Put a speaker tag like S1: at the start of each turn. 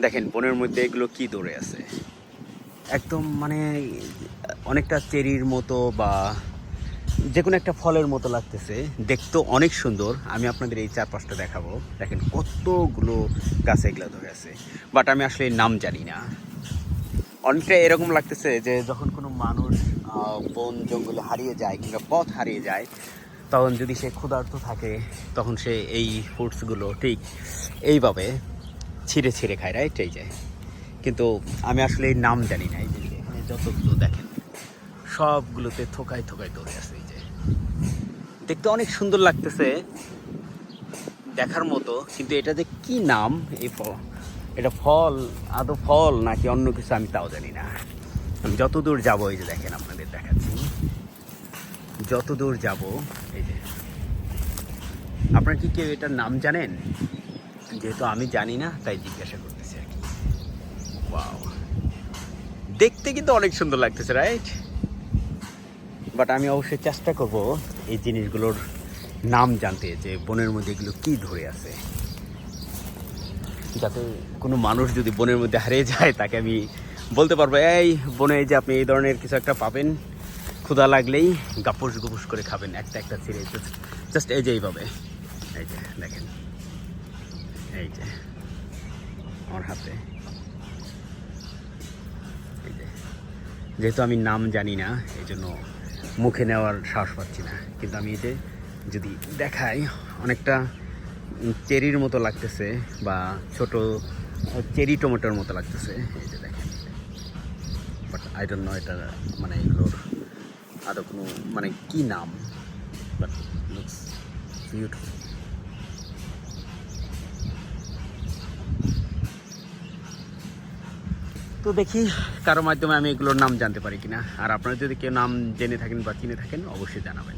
S1: দেখেন, বনের মধ্যে এগুলো কি দৌড়ে আছে? একদম মানে অনেকটা চেরির মতো বা যে কোনো একটা ফলের মতো লাগতেছে। দেখতে অনেক সুন্দর। আমি আপনাদের এই চারপাশটা দেখাবো। দেখেন, কতগুলো গাছে এগুলো ধরে আছে। বাট আমি আসলে নাম জানি না। অনেকটা এরকম লাগতেছে যে যখন কোনো মানুষ বন, জঙ্গলে হারিয়ে যায় কিংবা পথ হারিয়ে যায়, তখন যদি সে ক্ষুধার্ত থাকে, তখন সে এই ফ্রুটসগুলো ঠিক এইভাবে ছিঁড়ে ছিঁড়ে খায় রাইট এই যায় কিন্তু আমি আসলে এই নাম জানি না, এই যে এখানে যতগুলো দেখেন, সবগুলোতে থোকায় থোকায় ধরে আছে এই যে। দেখতে অনেক সুন্দর লাগতেছে দেখার মতো, কিন্তু এটা যে কি নাম? এই ফল, এটা ফল, আদৌ ফল নাকি অন্য কিছু আমি তাও জানি না। আমি যত দূর যাব, এই যে দেখেন আপনাদের দেখাচ্ছি। যত দূর যাব, এই যে। আপনার কি কেউ এটার নাম জানেন? যেহেতু আমি জানি না, তাই জিজ্ঞাসা করতেছি আর কি। দেখতে কিন্তু অনেক সুন্দর লাগতেছে রাইট বাট আমি অবশ্যই চেষ্টা করব এই জিনিসগুলোর নাম জানতে, যে বনের মধ্যে এগুলো কি ধরে আছে। যাতে কোনো মানুষ যদি বনের মধ্যে হারিয়ে যায়, তাকে আমি বলতে পারব, এই বনে যে আপনি এই ধরনের কিছু একটা পাবেন, ক্ষুধা লাগলেই গাপুস গুপুস করে খাবেন, একটা একটা ছিঁড়ে জাস্ট এই যে এইভাবে। এই যে, দেখেন। এই যে, আমার হাতে। এই যে, যেহেতু আমি নাম জানি না, এই জন্য মুখে নেওয়ার সাহস পাচ্ছি না। কিন্তু আমি যে, যদি দেখাই, অনেকটা চেরির মতো লাগতেছে বা ছোট চেরি টমেটোর মতো লাগতেছে। এই যে দেখেন। বাট আই ডোন্ট নো এটা মানে এগুলোর আরও কোনো মানে কি নাম? বাট লুকস বিউটিফুল তো দেখি কারও মাধ্যমে আমি এগুলোর নাম জানতে পারি কিনা। আর আপনারা যদি কেউ নাম জেনে থাকেন বা চিনে থাকেন, অবশ্যই জানাবেন।